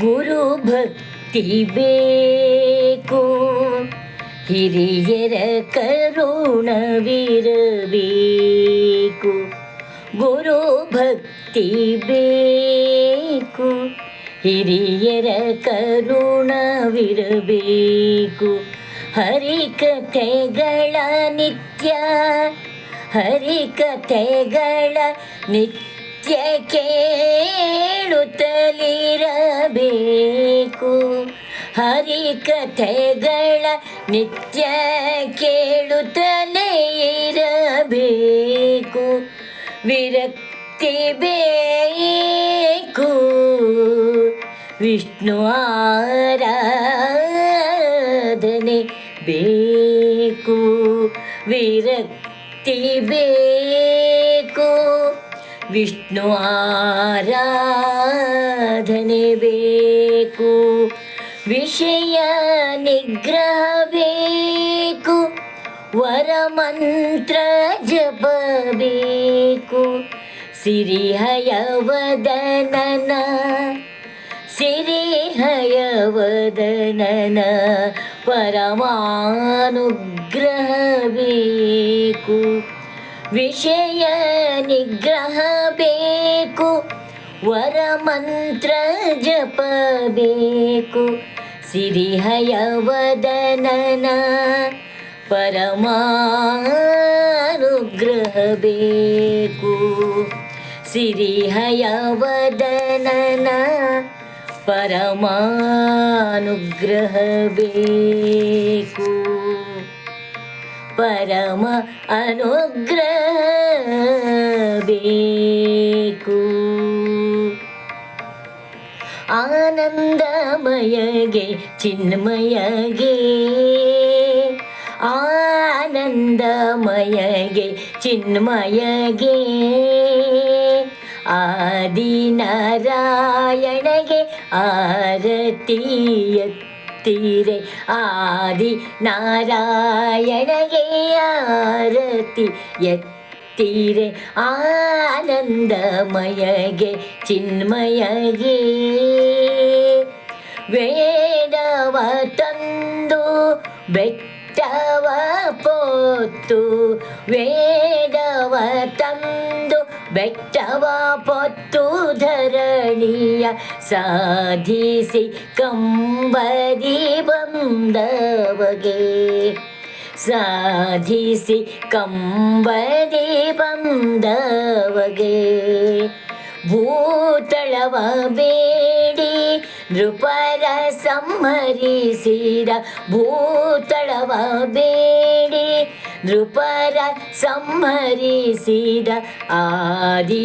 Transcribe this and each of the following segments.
ಗುರು ಭಕ್ತಿ ಬೇಕು. ಹಿರಿಯರ ಕರುಣವಿರಬೇಕು. ಗುರು ಭಕ್ತಿ ಬೇಕು. ಹಿರಿಯರ ಕರುಣವಿರಬೇಕು. ಹರಿಕಥೆಗಳ ನಿತ್ಯ ಹರಿಕಥೆಗಳ ನಿತ್ಯ. ಕೇಳುತ್ತಲಿರಬೇಕು. ಹರಿ ಕಥೆಗಳ ನಿತ್ಯ ಕೇಳುತ್ತಲೇ ಇರಬೇಕು. ವಿರಕ್ತಿ ಬೇಕು. ವಿಷ್ಣು ಆರಾಧನೆ ಬೇಕು. ವಿರಕ್ತಿ ಬೇಕು. ವಿಷ್ಣು ಆರಾಧನೆ ಬೇಕು. ವಿಷಯ ನಿಗ್ರಹ ಬೇಕು ವರಮಂತ್ರ ಜಪಬೇಕು. ಸಿರಿಹಯವದನನ ಸಿರಿಹಯವದನನ ಪರಮಾನುಗ್ರಹ ಬೇಕು. ವಿಷಯ ನಿಗ್ರಹ ವರಮಂತ್ರ ಜಪಬೇಕು ಸಿರಿಹಯವದನನ ಪರಮಾನುಗ್ರಹ ಬೇಕು ಸಿರಿಹಯವದನನ ಪರಮಾನುಗ್ರಹ ಬೇಕು ಪರಮ ಅನುಗ್ರಹ ಬೇಕು ಆನಂದಮಯಗೆ ಚಿನ್ಮಯಗೆ ಆನಂದಮಯಗೆ ಚಿನ್ಮಯಗೆ ಆದಿನಾರಾಯಣಗೆ ಆರತಿಯತ್ತೀರೆ ಆದಿ ನಾರಾಯಣಗೆ ಆರತಿ ಎತ್ತೀರೆ ಆನಂದಮಯಗೆ ಚಿನ್ಮಯಗೆ ವೇದವ ತಂದು ಬೆಟ್ಟವ ಪೊತ್ತು ವೇದವ ತಂದು ಬೆಟ್ಟವ ಪೊತ್ತು ಧರಣಿಯ ಸಾಧಿಸಿ ಕಂಬದಿ ಬಂದವಗೆ. ಸಾಧಿಸಿ ಕಂಬದಿ ಬಂದವಗೆ. ಭೂತಳವ ಬೇಡಿ ನೃಪರ ಸಂಹರಿಸಿದ ಭೂತಳವ ಬೇಡಿ ನೃಪರ ಸಂಹರಿಸಿದ ಆದಿಮೂರುತಿಗೆ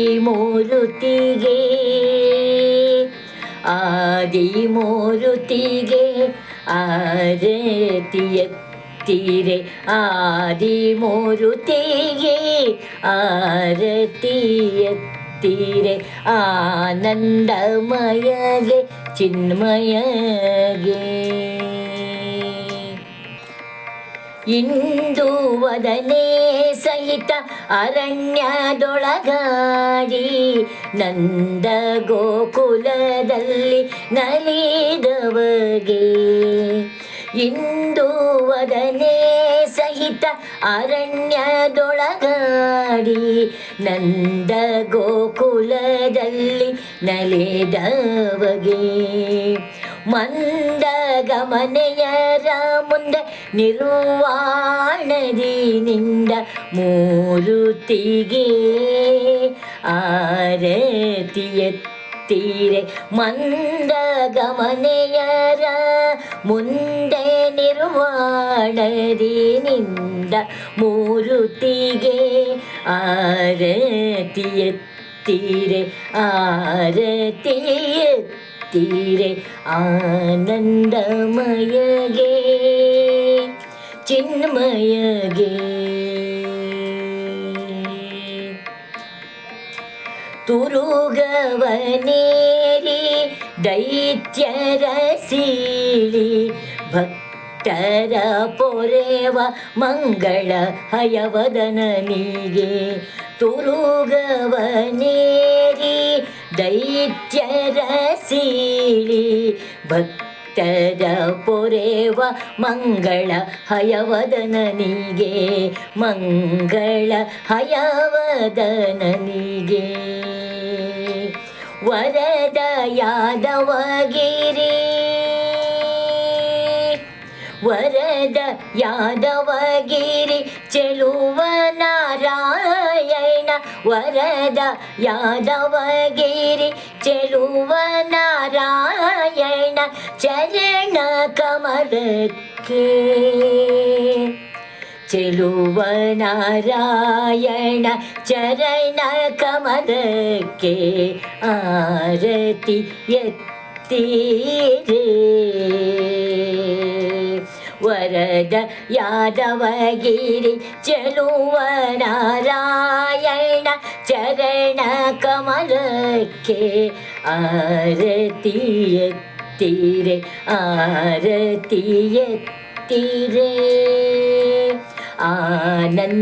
ಆದಿಮೂರುತಿಗೆ ಆರತಿಯತ್ತೀರೆ ಆದಿಮೂರುತಿಗೆ ಆರತಿಯತ್ತೀರೆ ಆನಂದಮಯಗೆ ಚಿನ್ಮಯಗೆ ಇಂದು ವದನೆ ಸಹಿತ ಅರಣ್ಯದೊಳಗಾಡಿ ನಂದ ಗೋಕುಲದಲ್ಲಿ ನಲಿದವಗೆ. ಇಂದು ವದನೆ ಸಹಿತ ಅರಣ್ಯದೊಳಗಾಡಿ ನಂದ ಗೋಕುಲದಲ್ಲಿ ನಲಿದವಗೆ. ಮಂದ ಗಮನೆಯರ ಮುಂದೆ ನಿರ್ವಾಣದಿನಿಂದ ಮೂರುತಿಗೆ ಆರತಿಯತ್ತೀರೆ ಮಂದ ಗಮನೆಯರ ಮುಂದೆ ನಿರ್ವಾಣದಿನಿಂದ ಮೂರುತಿಗೆ ಆರತಿಯತ್ತೀರೆ ಆರತಿಯತ್ತೀರೆ ತೀರೆ ಆನಂದಮಯಗೆ ಚಿನ್ಮಯಗೆ ತುರುಗವನೇರಿ ದೈತ್ಯರ ಸೀಳಿ ಭಕ್ತರ ಪೊರೆವ ಮಂಗಳ ಹಯವದನನಿಗೆ ತುರುಗವನೇರಿ ದೈತ್ಯರ ಸೀಳಿ ಭಕ್ತರ ಪೊರೆವ ಮಂಗಳ ಹಯವದನನಿಗೆ ಮಂಗಳ ಹಯವದನನಿಗೆ ವರದ ಯಾದವಗಿರಿ ವರದ ಯಾದವಗಿರಿ ಚೆಲುವನ ವರದ ಯಾದವಗಿರಿ ಚೆಲುವ ನಾರಾಯಣ ಚರಣ ಕಮಲಕ್ಕೆ ಚೆಲುವ ನಾರಾಯಣ ಚರಣ ಕಮಲಕ್ಕೆ ಆರತಿ ಎತ್ತೀರೇ ವರದ ಯಾದವಗಿರಿ ಚೆಲುವ ನಾರಾಯಣ ಚರಣ ಕಮಲಕ್ಕೆ ಆರತಿಯತ್ತೀರೆ ಆರತಿಯತ್ತೀರೆ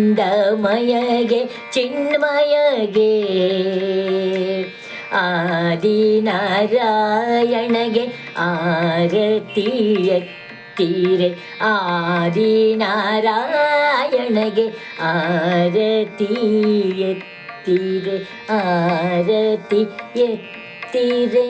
ಆನಂದಮಯಗೆ ಚಿನ್ಮಯಗೆ ಆದಿನಾರಾಯಣಗೆ ಆರತಿ ಎತ್ತೀರೆ ಆದಿನಾರಾಯಣಗೆ ಆರತಿ ಎತ್ತೀರೆ ಆರತಿ ಎತ್ತೀರೆ